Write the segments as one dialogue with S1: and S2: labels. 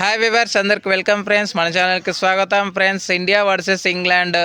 S1: Hi viewers అందరికి welcome friends మన ఛానల్కి స్వాగతం. ఫ్రెండ్స్ ఇండియా వర్సెస్ ఇంగ్లాండ్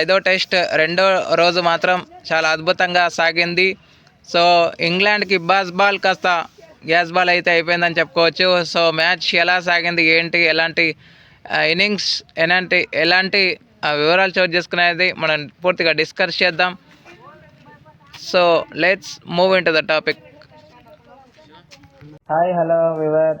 S1: ఐదో టెస్ట్ రెండో రోజు మాత్రం చాలా అద్భుతంగా సాగింది. సో ఇంగ్లాండ్కి బాస్ బాల్ కాస్త గ్యాస్ బాల్ అయితే అయిపోయిందని చెప్పుకోవచ్చు. సో మ్యాచ్ ఎలా సాగింది ఏంటి ఎలాంటి ఇన్నింగ్స్ ఎలాంటి ఎలాంటి వివరాలు చోటు చేసుకునేది మనం పూర్తిగా డిస్కస్ చేద్దాం. So let's move in to the topic
S2: hi hello viewer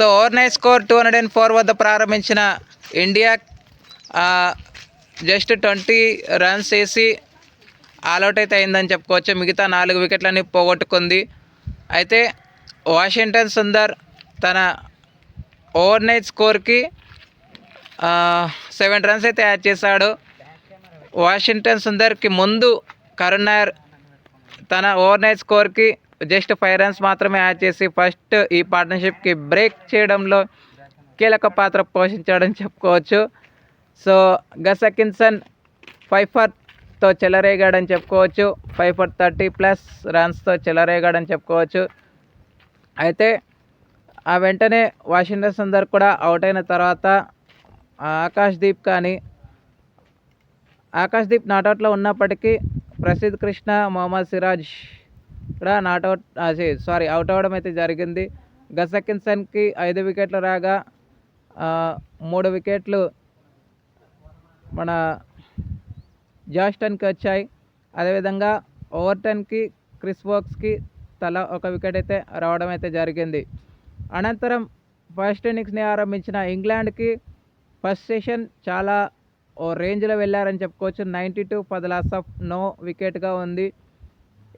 S1: So over night score two hundred and four వద్ద ప్రారంభించిన ఇండియా జస్ట్ ట్వంటీ రన్స్ వేసి ఆల్అవుట్ అయితే అయిందని చెప్పుకోవచ్చు. మిగతా నాలుగు వికెట్లని పోగొట్టుకుంది. అయితే వాషింగ్టన్ సుందర్ తన ఓవర్ నైట్ స్కోర్కి సెవెన్ రన్స్ అయితే యాడ్ చేశాడు. వాషింగ్టన్ సుందర్కి ముందు కరుణ్ నాయర్ తన ఓవర్ నైట్ స్కోర్కి జస్ట్ ఫైవ్ రన్స్ మాత్రమే యాడ్ చేసి ఫస్ట్ ఈ పార్ట్నర్షిప్కి బ్రేక్ చేయడంలో కీలక పాత్ర పోషించాడని చెప్పుకోవచ్చు. సో గసకిన్సన్ ఫైవ్ ఫర్తో చెలరేగాడని చెప్పుకోవచ్చు. ఫైవ్ ఫర్ థర్టీ ప్లస్ రన్స్తో చెలరేగాడని చెప్పుకోవచ్చు. అయితే ఆ వెంటనే వాషింగ్టన్ సుందర్ కూడా అవుట్ అయిన తర్వాత ఆకాష్ దీప్ కానీ ఆకాష్దీప్ నాట్అవుట్లో ఉన్నప్పటికీ ప్రసిద్ధ్ కృష్ణ మొహమ్మద్ సిరాజ్ కూడా నాట్అవుట్ సారీ అవుట్ అవ్వడం అయితే జరిగింది. గసకిన్సన్కి ఐదు వికెట్లు రాగా మూడు వికెట్లు మన జాస్టన్కి వచ్చాయి. అదేవిధంగా ఓవర్టన్కి క్రిస్ వోక్స్కి తల ఒక వికెట్ అయితే రావడం అయితే జరిగింది. అనంతరం ఫస్ట్ ఇన్నింగ్స్ని ఆరంభించిన ఇంగ్లాండ్కి ఫస్ట్ సెషన్ చాలా ఓ రేంజ్లో వెళ్ళారని చెప్పుకోవచ్చు. నైంటీ టూ పది లాస్ ఆఫ్ నో వికెట్గా ఉంది.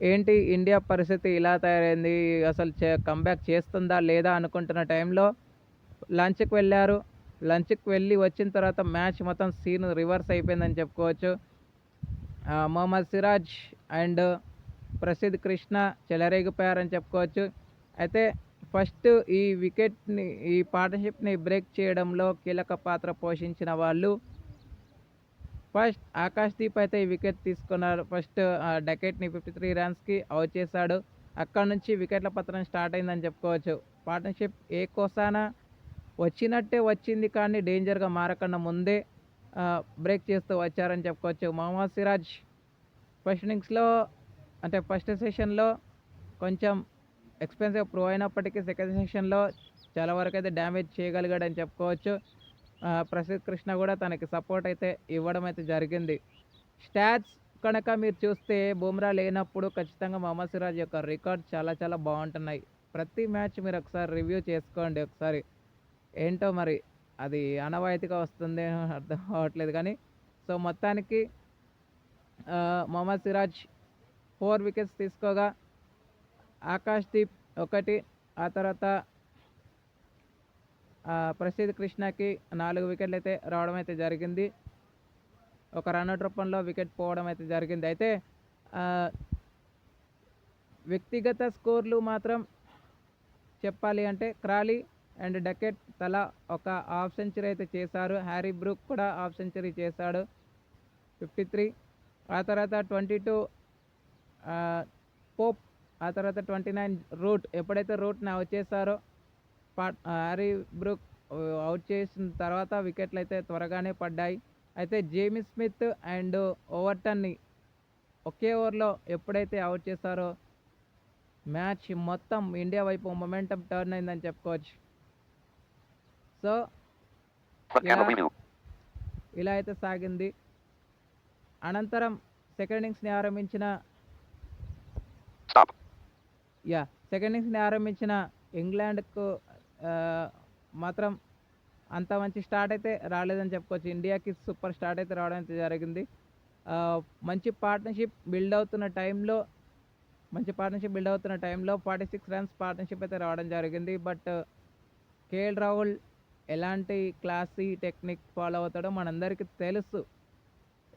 S1: ఏంటి ఇండియా పరిస్థితి ఇలా తయారైంది? అసలు చే కంబ్యాక్ చేస్తుందా లేదా అనుకుంటున్న టైంలో లంచ్కి వెళ్ళారు. లంచ్కి వెళ్ళి వచ్చిన తర్వాత మ్యాచ్ మొత్తం సీన్ రివర్స్ అయిపోయిందని చెప్పుకోవచ్చు. మొహమ్మద్ సిరాజ్ అండ్ ప్రసిద్ధ్ కృష్ణ చెలరేగిపోయారని చెప్పుకోవచ్చు. అయితే ఫస్ట్ ఈ వికెట్ని ఈ పార్ట్నర్షిప్ని బ్రేక్ చేయడంలో కీలక పాత్ర పోషించిన వాళ్ళు ఫస్ట్ ఆకాష్ దీప్ అయితే ఈ వికెట్ తీసుకున్నారు. ఫస్ట్ డకెట్ని ఫిఫ్టీ త్రీ రన్స్కి అవుట్ చేశాడు. అక్కడ నుంచి వికెట్ల పత్రం స్టార్ట్ అయిందని చెప్పుకోవచ్చు. పార్ట్నర్షిప్ ఏ కోసానా వచ్చినట్టే వచ్చింది కానీ డేంజర్గా మారకుండా ముందే బ్రేక్ చేస్తూ వచ్చారని చెప్పుకోవచ్చు. మొహమ్మద్ సిరాజ్ ఫస్ట్ ఇన్నింగ్స్లో అంటే ఫస్ట్ సెషన్లో కొంచెం ఎక్స్పెన్సివ్ ప్రూవ్ అయినప్పటికీ సెకండ్ సెషన్లో చాలా వరకు అయితే డ్యామేజ్ చేయగలిగాడని చెప్పుకోవచ్చు. ప్రసిద్ధ్ కృష్ణ కూడా తనకి సపోర్ట్ అయితే ఇవ్వడం అయితే జరిగింది. స్టాట్స్ కనుక మీరు చూస్తే బుమ్రా లేనప్పుడు ఖచ్చితంగా మహమ్మద్ సిరాజ్ యొక్క రికార్డ్ చాలా చాలా బాగుంటున్నాయి. ప్రతి మ్యాచ్ మీరు ఒకసారి రివ్యూ చేసుకోండి ఒకసారి. ఏంటో మరి అది అనవాయితీగా వస్తుంది అర్థం అవ్వట్లేదు కానీ సో మొత్తానికి ఆ, మొహమ్మద్ సిరాజ్ ఫోర్ వికెట్స్ తీసుకోగా ఆకాష్ దీప్ ఒకటి ఆ తర్వాత ప్రసిద్ధ్ కృష్ణకి నాలుగు వికెట్లు అయితే రావడం అయితే జరిగింది. ఒక రన్అట్ రూపంలో వికెట్ పోవడం అయితే జరిగింది. అయితే వ్యక్తిగత స్కోర్లు మాత్రం చెప్పాలి అంటే క్రాలీ అండ్ డకెట్ తలా ఒక హాఫ్ సెంచరీ అయితే చేశారు. హ్యారీ బ్రూక్ కూడా హాఫ్ సెంచరీ చేశాడు. Fifty three. ఆ తర్వాత ట్వంటీ టూ పోప్. ఆ తర్వాత ట్వంటీ నైన్ రూట్. ఎప్పుడైతే రూట్ నా వచ్చేసారో పాట్ హ్యారీ బ్రూక్ అవుట్ చేసిన తర్వాత వికెట్లు అయితే త్వరగానే పడ్డాయి అయితే జేమీ స్మిత్ అండ్ ఓవర్టన్ని ఒకే ఓవర్లో ఎప్పుడైతే అవుట్ చేశారో మ్యాచ్ మొత్తం ఇండియా వైపు మొమెంటం టర్న్ అయిందని చెప్పుకోవచ్చు సో. ఇలా అయితే సాగింది అనంతరం సెకండ్ ఇన్నింగ్స్ని ఆరంభించిన. యా సెకండ్ ఇన్నింగ్స్ని ఆరంభించిన ఇంగ్లాండ్కు మాత్రం అంత మంచి స్టార్ట్ అయితే రాలేదని చెప్పుకోవచ్చు. ఇండియాకి సూపర్ స్టార్ట్ అయితే రావడం అయితే జరిగింది. మంచి పార్ట్నర్షిప్ బిల్డ్ అవుతున్న టైంలో మంచి పార్ట్నర్షిప్ బిల్డ్ అవుతున్న టైంలో ఫార్టీ సిక్స్ రన్స్ పార్ట్నర్షిప్ అయితే రావడం జరిగింది. బట్ కేఎల్ రాహుల్ ఎలాంటి క్లాసీ టెక్నిక్ ఫాలో అవుతాడో మనందరికీ తెలుసు.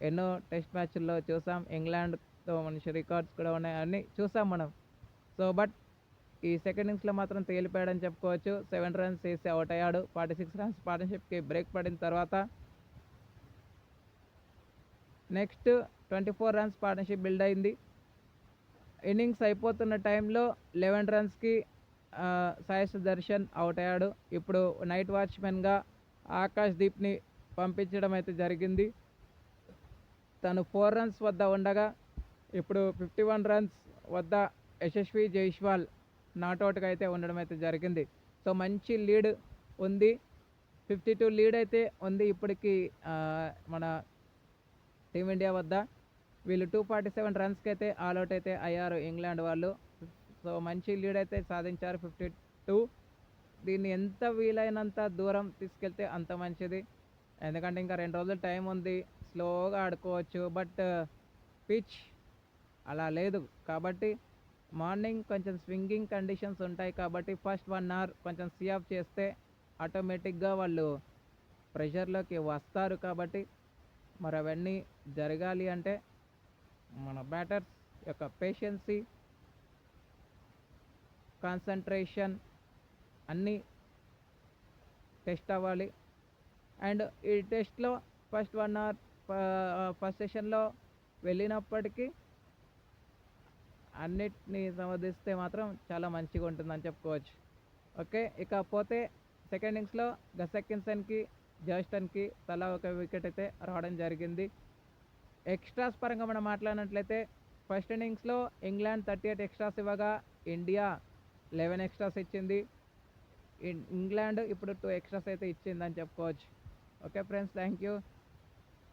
S1: ఎన్నో టెస్ట్ మ్యాచ్ల్లో చూసాం. ఇంగ్లాండ్తో మనిషి రికార్డ్స్ కూడా ఉన్నాయి. అన్నీ చూసాం మనం. సో బట్ ఈ సెకండ్ ఇన్నింగ్స్లో మాత్రం తేలిపోయాడని చెప్పుకోవచ్చు. సెవెన్ రన్స్ వేసి అవుట్ అయ్యాడు. ఫార్టీ సిక్స్ రన్స్ పార్ట్నర్షిప్కి బ్రేక్ పడిన తర్వాత next twenty four runs partnership build అయింది. ఇన్నింగ్స్ అయిపోతున్న టైంలో లెవెన్ రన్స్కి సాయస్ దర్శన్ అవుట్ అయ్యాడు. ఇప్పుడు నైట్ వాచ్మెన్గా ఆకాష్ దీప్ని పంపించడం అయితే జరిగింది. తను ఫోర్ రన్స్ వద్ద ఉండగా ఇప్పుడు ఫిఫ్టీ వన్ రన్స్ వద్ద యశస్వి జైష్వాల్ నాట్అవుట్గా అయితే ఉండడం అయితే జరిగింది. సో మంచి లీడ్ ఉంది. ఫిఫ్టీ టూ లీడ్ అయితే ఉంది ఇప్పటికీ మన టీమిండియా వద్ద. వీళ్ళు టూ ఫార్టీ సెవెన్ రన్స్కి అయితే ఆల్అవుట్ అయితే అయ్యారు ఇంగ్లాండ్ వాళ్ళు. సో మంచి లీడ్ అయితే సాధించారు ఫిఫ్టీ టూ. దీన్ని ఎంత వీలైనంత దూరం తీసుకెళ్తే అంత మంచిది. ఎందుకంటే ఇంకా రెండు రోజులు టైం ఉంది. స్లోగా ఆడుకోవచ్చు. బట్ పిచ్ అలా లేదు. కాబట్టి మార్నింగ్ కొంచెం స్వింగింగ్ కండిషన్స్ ఉంటాయి కాబట్టి ఫస్ట్ వన్ అవర్ కొంచెం సీ ఆఫ్ చేస్తే ఆటోమేటిక్గా వాళ్ళు ప్రెషర్లోకి వస్తారు కాబట్టి మరి అవన్నీ జరగాలి అంటే మన బ్యాటర్స్ యొక్క పేషెన్సీ కాన్సన్ట్రేషన్ అన్నీ టెస్ట్ అవ్వాలి. అండ్ ఈ టెస్ట్లో ఫస్ట్ వన్ అవర్ ఫస్ట్ సెషన్లో వెళ్ళినప్పటికీ అన్నిటిని సమర్థిస్తే మాత్రం చాలా మంచిగా ఉంటుందని చెప్పుకోవచ్చు. ఓకే ఇక పోతే సెకండ్ ఇన్నింగ్స్లో గసెక్కిన్సన్కి జస్టన్కి తలా ఒక వికెట్ అయితే రావడం జరిగింది. ఎక్స్ట్రాస్ పరంగా మనం మాట్లాడినట్లయితే ఫస్ట్ ఇన్నింగ్స్లో ఇంగ్లాండ్ థర్టీ ఎయిట్ ఎక్స్ట్రాస్ ఇవ్వగా ఇండియా లెవెన్ ఎక్స్ట్రాస్ ఇచ్చింది. ఇంగ్లాండ్ ఇప్పుడు టూ ఎక్స్ట్రాస్ అయితే ఇచ్చిందని చెప్పుకోవచ్చు. Okay friends thank you